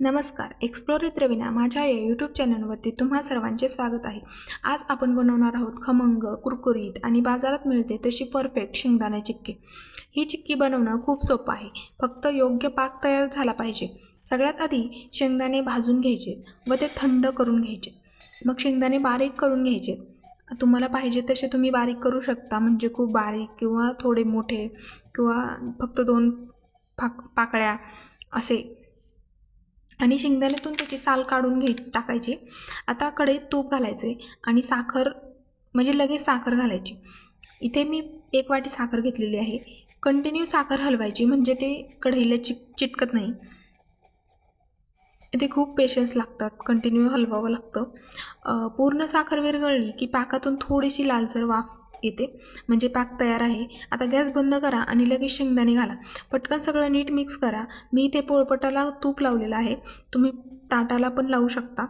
नमस्कार एक्सप्लोरित रवीना माझ्या या यूट्यूब चॅनलवरती तुम्हा सर्वांचे स्वागत आहे. आज आपण बनवणार आहोत खमंग कुरकुरीत आणि बाजारात मिळते तशी परफेक्ट शेंगदाणे चिक्की. ही चिक्की बनवणं खूप सोपं आहे. फक्त योग्य पाक तयार झाला पाहिजे. सगळ्यात आधी शेंगदाणे भाजून घ्यायचे व ते थंड करून घ्यायचे. मग शेंगदाणे बारीक करून घ्यायचे. तुम्हाला पाहिजे तसे तुम्ही बारीक करू शकता म्हणजे खूप बारीक किंवा थोडे मोठे किंवा फक्त दोन फाक पाकळ्या असे आणि शेंगदाण्यातून त्याची साल काढून घे टाकायची. आता कढईत तूप घालायचे आणि साखर म्हणजे लगेच साखर घालायची. इथे मी एक वाटी साखर घेतलेली आहे. कंटिन्यू साखर हलवायची म्हणजे ते कढईला चिक चिटकत नाही. इथे खूप पेशन्स लागतात कंटिन्यू हलवावं लागतं. पूर्ण साखर विरघळली की पाकातून थोडीशी लालसर वाफ येते. म्हणजे पाक तयार आहे. आता गॅस बंद करा आणि लगेच शेंगदाणे घाला. पटकन सगळं नीट मिक्स करा. मी इथे पोळपटाला तूप लावलेलं आहे. तुम्ही ताटाला पण लावू शकता.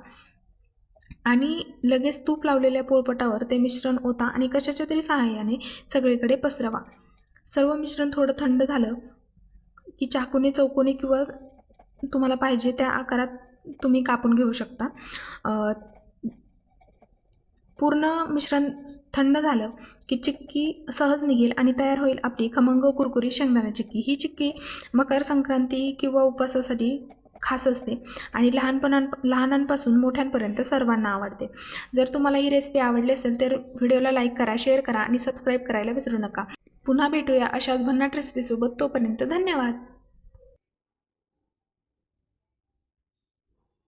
आणि लगेच तूप लावलेल्या पोळपटावर ते मिश्रण ओता आणि कशाच्या तरी सहाय्याने सगळीकडे पसरवा. सर्व मिश्रण थोडं थंड झालं की चाकूने चौकोनी किंवा तुम्हाला पाहिजे त्या आकारात तुम्ही कापून घेऊ शकता. पूर्ण मिश्रण थंड झालं की चिक्की सहज निघेल आणि तयार होईल आपली खमंग कुरकुरी शेंगदाणा चिक्की. ही चिक्की मकर संक्रांती किंवा उपवासासाठी खास असते आणि लहानपणां लहानांपासून मोठ्यांपर्यंत सर्वांना आवडते. जर तुम्हाला ही रेसिपी आवडली असेल तर व्हिडिओला लाईक करा शेअर करा आणि सबस्क्राईब करायला विसरू नका. पुन्हा भेटूया अशाच भन्नाट रेसिपीसोबत तोपर्यंत धन्यवाद.